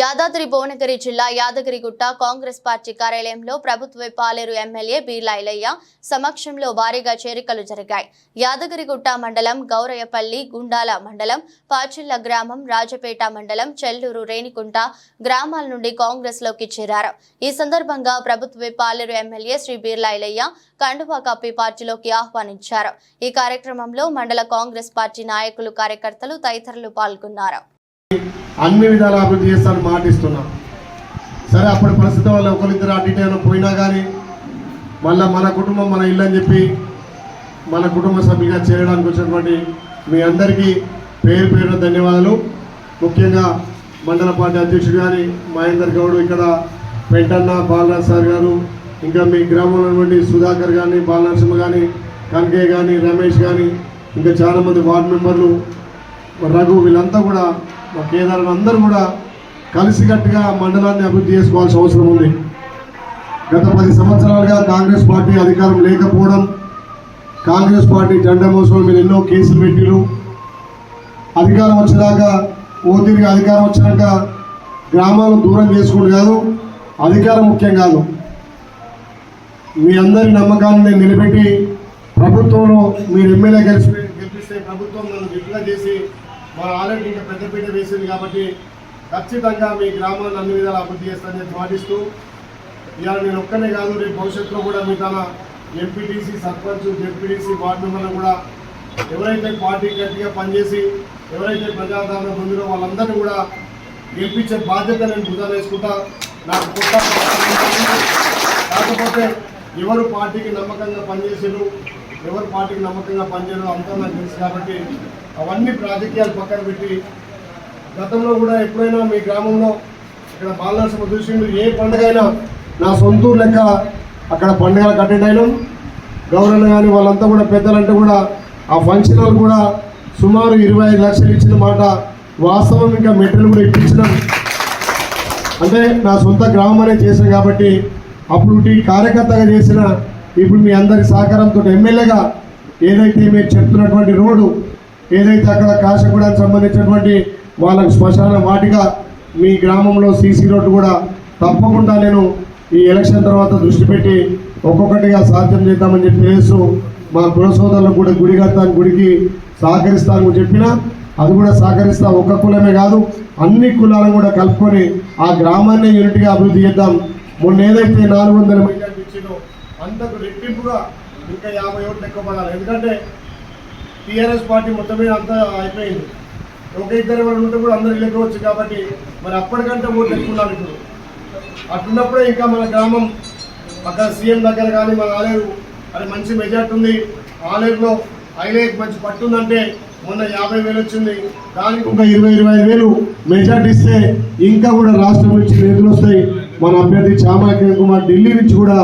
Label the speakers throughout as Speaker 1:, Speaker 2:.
Speaker 1: యాదాద్రి భువనగిరి జిల్లా యాదగిరిగుట్ట కాంగ్రెస్ పార్టీ కార్యాలయంలో ప్రభుత్వ పాలేరు ఎమ్మెల్యే బీర్లాయలయ్య సమక్షంలో భారీగా చేరికలు జరిగాయి. యాదగిరిగుట్ట మండలం గౌరయ్యపల్లి గుండాల మండలం పాచిళ్ళ గ్రామం రాజపేట మండలం చెల్లూరు రేణికుంట గ్రామాల నుండి కాంగ్రెస్లోకి చేరారు. ఈ సందర్భంగా ప్రభుత్వ పాలేరు ఎమ్మెల్యే శ్రీ బీర్లాయలయ్య కండువా కప్పి పార్టీలోకి ఆహ్వానించారు. ఈ కార్యక్రమంలో మండల కాంగ్రెస్ పార్టీ నాయకులు కార్యకర్తలు తదితరులు పాల్గొన్నారు.
Speaker 2: అన్ని విధాల అభివృద్ధి చేస్తానని మాటిస్తున్నాం. సరే అప్పటి పరిస్థితి వల్ల ఒకరిద్దరు అటు ఇటు పోయినా కానీ మళ్ళీ మన కుటుంబం మన ఇల్లు అని చెప్పి మన కుటుంబ సభ్యుగా చేరడానికి వచ్చినటువంటి మీ అందరికీ పేరు పేరున ధన్యవాదాలు. ముఖ్యంగా మండల పార్టీ అధ్యక్షుడు గారి మహేందర్ గౌడ్ ఇక్కడ పెంటన్న బాలరాజ్ సార్ గారు ఇంకా మీ గ్రామంలో ఉన్నటువంటి సుధాకర్ కానీ బాలనరసింహ కానీ కనకయ్య కానీ రమేష్ కానీ ఇంకా చాలామంది వార్డు మెంబర్లు రఘు వీళ్ళంతా కూడా మా కేదార్ అందరూ కూడా కలిసికట్టుగా మండలాన్ని అభివృద్ధి చేసుకోవాల్సిన అవసరం ఉంది. గత పది సంవత్సరాలుగా కాంగ్రెస్ పార్టీ అధికారం లేకపోవడం కాంగ్రెస్ పార్టీ జెండా మోసం మీద ఎన్నో కేసులు పెట్టిరు అధికారం వచ్చేదాకా ఓ తిరిగి అధికారం వచ్చినాక గ్రామాలను దూరం చేసుకుంటూ కాదు అధికారం ముఖ్యం కాదు. మీ అందరి నమ్మకాన్ని నేను నిలబెట్టి ప్రభుత్వంలో మీరు ఎమ్మెల్యే గెలిచి గెలిపిస్తే ప్రభుత్వం నన్ను విడుదల చేసి మా ఆల్రెడీ ఇంకా పెద్దపీట వేసింది కాబట్టి ఖచ్చితంగా మీ గ్రామాలను అన్ని విధాలు అభివృద్ధి చేస్తానని చెప్పి మాటిస్తూ ఇవాళ నేను ఒక్కనే కాదు రేపు భవిష్యత్తులో కూడా మీ తన ఎంపీటీసీ సర్పంచ్ జెడ్పీటీసీ వార్డు మెంబర్లు కూడా ఎవరైతే పార్టీ గట్టిగా పనిచేసి ఎవరైతే ప్రజాదరణ పొందినో వాళ్ళందరినీ కూడా గెలిపించే బాధ్యత నేను భుజాన వేసుకుంటా. నాకు కొత్త కాకపోతే ఎవరు పార్టీకి నమ్మకంగా పనిచేసారు ఎవరు పార్టీకి నమ్మకంగా పనిచేయరు అంతా నాకు తెలుసు కాబట్టి అవన్నీ రాజకీయాలు పక్కన పెట్టి గతంలో కూడా ఎప్పుడైనా మీ గ్రామంలో ఇక్కడ బాలనరసింహ చూసిండు ఏ పండుగ అయినా నా సొంతూరు లెక్క అక్కడ పండుగలకు అటెండ్ అయినాం. గౌరవ కానీ వాళ్ళంతా కూడా పెద్దలంటే కూడా ఆ ఫంక్షన్లు కూడా సుమారు ఇరవై ఐదు లక్షలు ఇచ్చిన మాట వాస్తవం ఇంకా మెటీరియల్ కూడా ఇప్పించినాం. అంటే నా సొంత గ్రామం చేశాను కాబట్టి అప్పుడు కార్యకర్తగా చేసిన ఇప్పుడు మీ అందరి సహకారంతో ఎమ్మెల్యేగా ఏదైతే మీరు చెప్తున్నటువంటి రోడ్డు ఏదైతే అక్కడ కాశగూడానికి సంబంధించినటువంటి వాళ్ళకు శ్మశాన వాటిగా మీ గ్రామంలో సీసీ రోడ్డు కూడా తప్పకుండా నేను ఈ ఎలక్షన్ తర్వాత దృష్టి పెట్టి ఒక్కొక్కటిగా సాధ్యం చేద్దామని చెప్పి తెలుసు మా కుల సోదరులకు కూడా గుడి కడతాను గుడికి సహకరిస్తాను చెప్పిన అది కూడా సహకరిస్తా ఒక్క కులమే కాదు అన్ని కులాలను కూడా కలుపుకొని ఆ గ్రామాన్ని యూనిట్గా అభివృద్ధి చేద్దాం. మొన్న ఏదైతే నాలుగు వందల మెజార్టీ ఇచ్చిందో అంతకు రెట్టింపుగా ఇంకా యాభై ఓట్లు ఎక్కువ పడాలి. ఎందుకంటే టీఆర్ఎస్ పార్టీ మొత్తం మీద అంతా అయిపోయింది. ఒక ఇద్దరు వాళ్ళు ఉంటే కూడా అందరు వెళ్ళకపోవచ్చు కాబట్టి మరి అప్పటికంటే ఓట్లు ఎక్కున్నారు ఇప్పుడు. అట్లున్నప్పుడే ఇంకా మన గ్రామం అక్కడ సీఎం దగ్గర కానీ మన ఆలేరు అది మంచి మెజార్టీ ఉంది. ఆలేరులో ఐలేకి మంచి పట్టు ఉందంటే మొన్న యాభై వేలు వచ్చింది. దానికి ఒక ఇరవై ఇరవై ఐదు వేలు మెజార్టీ ఇస్తే ఇంకా కూడా రాష్ట్రం నుంచి నిధులు వస్తాయి. మన అభ్యర్థి చామాకిరణ్ కుమార్ ఢిల్లీ నుంచి కూడా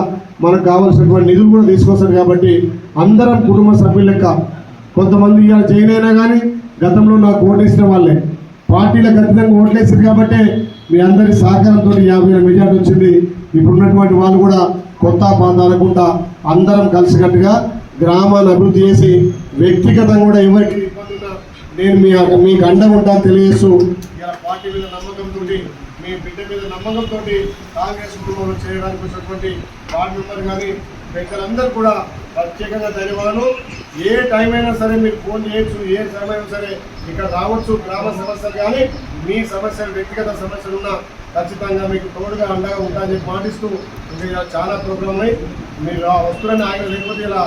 Speaker 2: మనకు కావాల్సినటువంటి నిధులు కూడా తీసుకొస్తారు కాబట్టి అందరం కుటుంబ సభ్యుల లెక్క కొంతమంది ఇవాళ జైన్ అయినా కానీ గతంలో నాకు ఓటేసిన వాళ్ళే. పార్టీలకు ఖచ్చితంగా ఓట్లేసారు కాబట్టి మీ అందరి సహకారంతో యాభై ఏళ్ళ మెజార్టీ వచ్చింది. ఇప్పుడున్నటువంటి వాళ్ళు కూడా కొత్త బాధ అనకుండా అందరం కలిసికట్టుగా గ్రామాన్ని అభివృద్ధి చేసి వ్యక్తిగతంగా కూడా ఎవరికి ఇబ్బంది నేను మీ మీకు అండగా ఉంటాను తెలియజేస్తూ పార్టీ మీద నమ్మకంతో మీ బిడ్డ మీద నమ్మకంతో కాంగ్రెస్ కుటుంబంలో చేయడానికి వచ్చినటువంటి వార్డు మెంబర్ కానీ పెద్దలందరూ కూడా ప్రత్యేకంగా ధన్యవాదాలు. ఏ టైం అయినా సరే మీరు ఫోన్ చేయొచ్చు ఏ టైం అయినా సరే ఇక్కడ రావచ్చు. గ్రామ సమస్యలు కానీ మీ సమస్యలు వ్యక్తిగత సమస్యలు ఉన్నా ఖచ్చితంగా మీకు తోడుగా అండగా ఉంటానని చెప్పి పాటిస్తూ ఇంకా చాలా ప్రోగ్రామ్ ఉన్నాయి మీరు ఆ వస్తున్నారని ఆయన లేకపోతే ఇలా